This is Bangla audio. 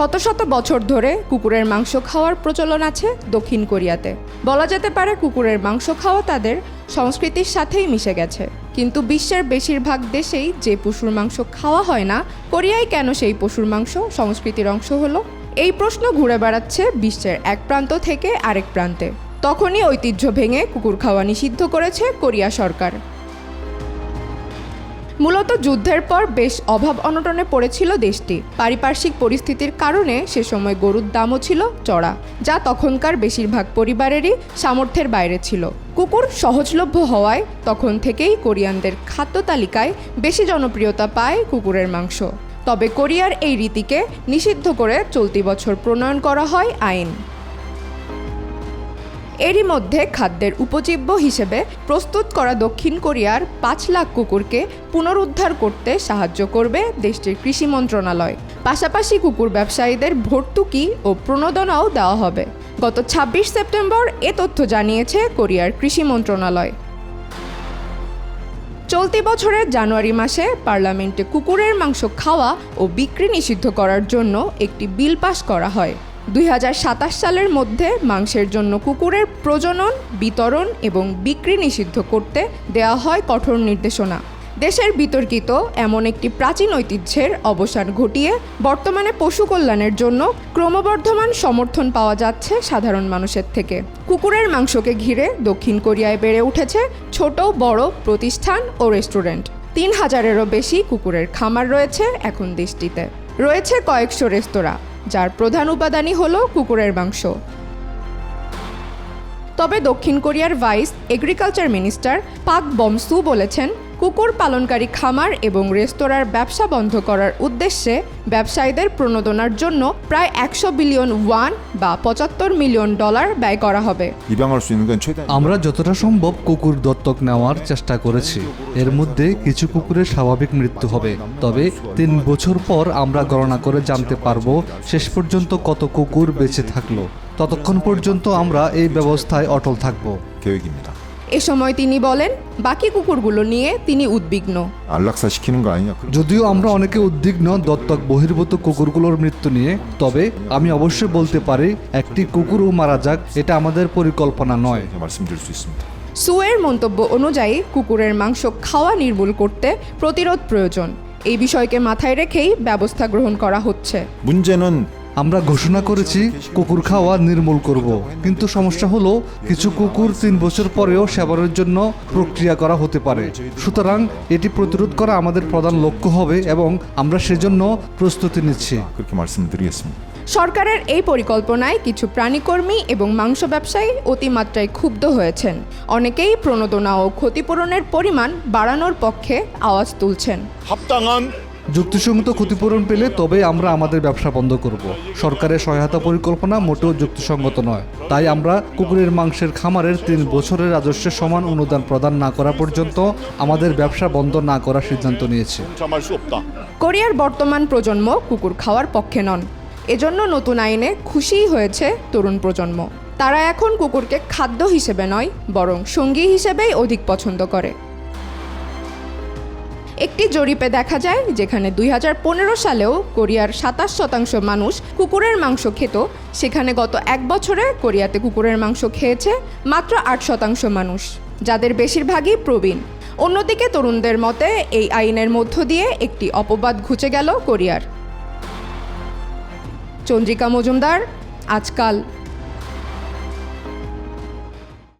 শত শত বছর ধরে কুকুরের মাংস খাওয়ার প্রচলন আছে দক্ষিণ কোরিয়াতে। বলা যেতে পারে কুকুরের মাংস খাওয়া তাদের সংস্কৃতির সাথেই মিশে গেছে। কিন্তু বিশ্বের বেশিরভাগ দেশেই যে পশুর মাংস খাওয়া হয় না, কোরিয়ায় কেন সেই পশুর মাংস সংস্কৃতির অংশ হলো? এই প্রশ্ন ঘুরে বেড়াচ্ছে বিশ্বের এক প্রান্ত থেকে আরেক প্রান্তে। তখনই ঐতিহ্য ভেঙে কুকুর খাওয়া নিষিদ্ধ করেছে কোরিয়া সরকার। মূলত যুদ্ধের পর বেশ অভাব অনটনে পড়েছিল দেশটি। পারিপার্শ্বিক পরিস্থিতির কারণে সে সময় গরুর দামও ছিল চড়া, যা তখনকার বেশিরভাগ পরিবারেরই সামর্থ্যের বাইরে ছিল। কুকুর সহজলভ্য হওয়ায় তখন থেকেই কোরিয়ানদের খাদ্য তালিকায় বেশি জনপ্রিয়তা পায় কুকুরের মাংস। তবে কোরিয়ার এই রীতিকে নিষিদ্ধ করে চলতি বছর প্রণয়ন করা হয় আইন। এরই মধ্যে খাদ্যের উপজীব্য হিসেবে প্রস্তুত করা দক্ষিণ কোরিয়ার পাঁচ লাখ কুকুরকে পুনরুদ্ধার করতে সাহায্য করবে দেশটির কৃষি মন্ত্রণালয়। পাশাপাশি কুকুর ব্যবসায়ীদের ভর্তুকি ও প্রণোদনাও দেওয়া হবে। গত ২৬ সেপ্টেম্বর এ তথ্য জানিয়েছে কোরিয়ার কৃষি মন্ত্রণালয়। চলতি বছরের জানুয়ারি মাসে পার্লামেন্টে কুকুরের মাংস খাওয়া ও বিক্রি নিষিদ্ধ করার জন্য একটি বিল পাস করা হয়। দুই হাজার সাতাশ সালের মধ্যে মাংসের জন্য কুকুরের প্রজনন, বিতরণ এবং বিক্রি নিষিদ্ধ করতে দেওয়া হয় কঠোর নির্দেশনা। দেশের বিতর্কিত এমন একটি প্রাচীন ঐতিহ্যের অবসান ঘটিয়ে বর্তমানে পশু কল্যাণের জন্য ক্রমবর্ধমান সমর্থন পাওয়া যাচ্ছে সাধারণ মানুষের থেকে। কুকুরের মাংসকে ঘিরে দক্ষিণ কোরিয়ায় বেড়ে উঠেছে ছোট, বড় প্রতিষ্ঠান ও রেস্টুরেন্ট। তিন হাজারেরও বেশি কুকুরের খামার রয়েছে এখন দেশটিতে। রয়েছে কয়েকশো রেস্তোরাঁ। যার প্রধান উপাদানই হলো কুকুরের মাংস। তবে দক্ষিণ কোরিয়ার ভাইস এগ্রিকালচার মিনিস্টার পাক বমসু বলেছেন, কুকুর পালনকারী খামার এবং রেস্তোরাঁর ব্যবসা বন্ধ করার উদ্দেশ্যে ব্যবসায়ীদের প্রণোদনার জন্য প্রায় একশো বিলিয়ন ওয়ান বা পঁচাত্তর মিলিয়ন ডলার ব্যয় করা হবে। আমরা যতটা সম্ভব কুকুর দত্তক নেওয়ার চেষ্টা করেছি। এর মধ্যে কিছু কুকুরের স্বাভাবিক মৃত্যু হবে। তবে তিন বছর পর আমরা গণনা করে জানতে পারব শেষ পর্যন্ত কত কুকুর বেঁচে থাকল। ততক্ষণ পর্যন্ত আমরা এই ব্যবস্থায় অটল থাকব। এ সময় তিনি বলেন বাকি কুকুরগুলো নিয়ে তিনি উদ্বিগ্ন। যদিও আমরা অনেকে উদ্বিগ্ন দত্তক বহির্ভূত কুকুরগুলোর মৃত্যু নিয়ে তবে আমি অবশ্যই বলতে পারি একটি কুকুরও মারা যাক এটা আমাদের পরিকল্পনা নয়। সুয়ের মন্তব্য অনুযায়ী কুকুরের মাংস খাওয়া নির্মূল করতে প্রতিরোধ প্রয়োজন। এই বিষয়কে মাথায় রেখেই ব্যবস্থা গ্রহণ করা হচ্ছে। আমরা ঘোষণা করেছি কুকুর খাওয়া নির্মূল করব। কিন্তু সমস্যা হলো কিছু কুকুর তিন বছর পরেও সেবনের জন্য প্রক্রিয়া করা হতে পারে। সুতরাং এটি প্রতিরোধ করা আমাদের প্রধান লক্ষ্য হবে এবং আমরা সেজন্য প্রস্তুতি নিচ্ছি। সরকারের এই পরিকল্পনায় কিছু প্রাণীকর্মী এবং মাংস ব্যবসায়ী অতিমাত্রায় ক্ষুব্ধ হয়েছেন। অনেকেই প্রণোদনা ও ক্ষতিপূরণের পরিমাণ বাড়ানোর পক্ষে আওয়াজ তুলছেন। যুক্তিসঙ্গত ক্ষতিপূরণ পেলে তবে আমরা আমাদের ব্যবসা বন্ধ করব। সরকারের সহায়তা পরিকল্পনা মোটেও যুক্তিসঙ্গত নয়। তাই আমরা কুকুরের মাংসের খামারের তিন বছরের রাজস্বের সমান অনুদান প্রদান না করা পর্যন্ত আমাদের ব্যবসা বন্ধ না করার সিদ্ধান্ত নিয়েছে। কোরিয়ার বর্তমান প্রজন্ম কুকুর খাওয়ার পক্ষে নন। এজন্য নতুন আইনে খুশিই হয়েছে তরুণ প্রজন্ম। তারা এখন কুকুরকে খাদ্য হিসেবে নয়, বরং সঙ্গী হিসেবেই অধিক পছন্দ করে। একটি জরিপে দেখা যায় যেখানে দুই হাজার পনেরো সালেও কোরিয়ার সাতাশ শতাংশ মানুষ কুকুরের মাংস খেত, সেখানে গত এক বছরে কোরিয়াতে কুকুরের মাংস খেয়েছে মাত্র আট শতাংশ মানুষ, যাদের বেশিরভাগই প্রবীণ। অন্যদিকে তরুণদের মতে, এই আইনের মধ্য দিয়ে একটি অপবাদ ঘুচে গেল কোরিয়ার। চন্দ্রিকা মজুমদার, আজকাল